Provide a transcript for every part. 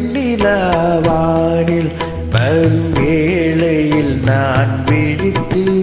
வெண்ணிலவானில் பல்வேளையில் நான் விழித்திருந்தேன்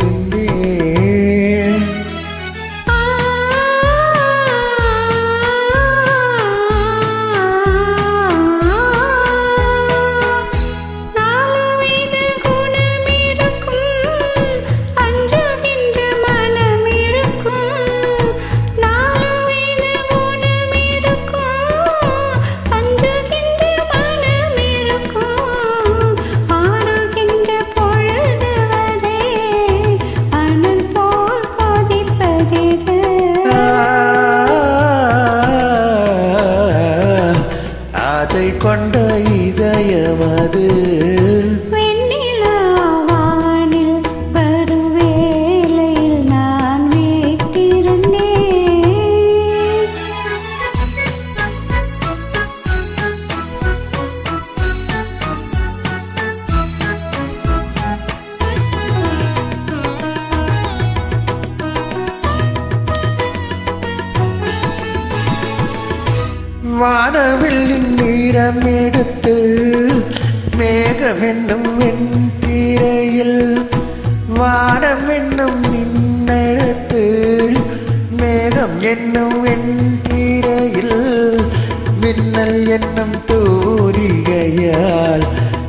அதை கொண்ட இதயமது வானவில்லின் நீரம் எடுத்து மேகம் என்னும் வெண்பீரையில் வானம் என்னும் மின்னெடுத்து மேகம் என்னும் வெண்பீரையில் மின்னல் என்னும் தூரிகையால்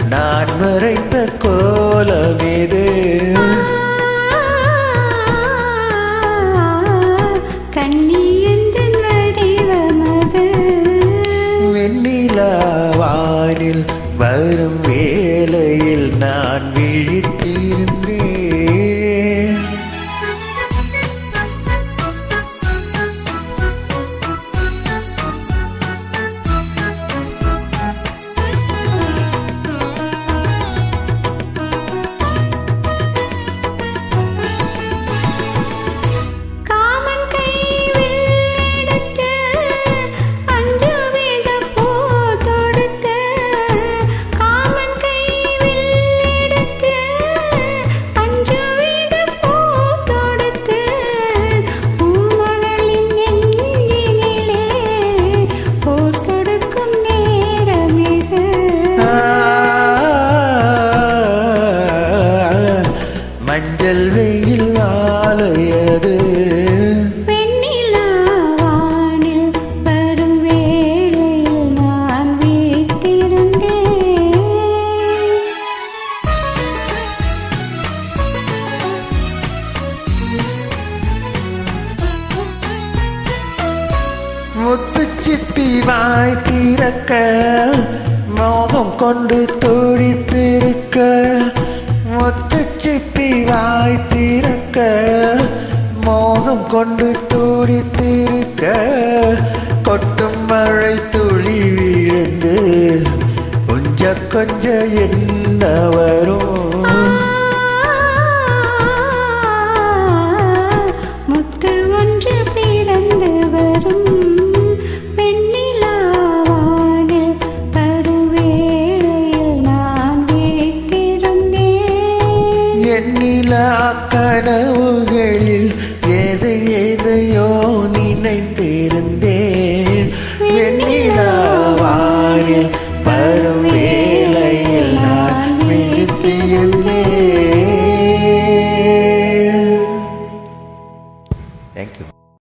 நான் வரைந்த கோலம் வரும் வேளையில் நான் விழித்திருந்தேன் வீட்டிருந்தேன் முத்துச்சிப்பி வாய் திறக்க மோகம் கொண்டு துடித்திருக்க. கொண்டு துடித்திருக்க கொட்டும் மழை துளி விழுந்து கொஞ்ச கொஞ்ச என்ன வரும்? முத்து ஒன்று பிறந்து வரும் எண்ணிலா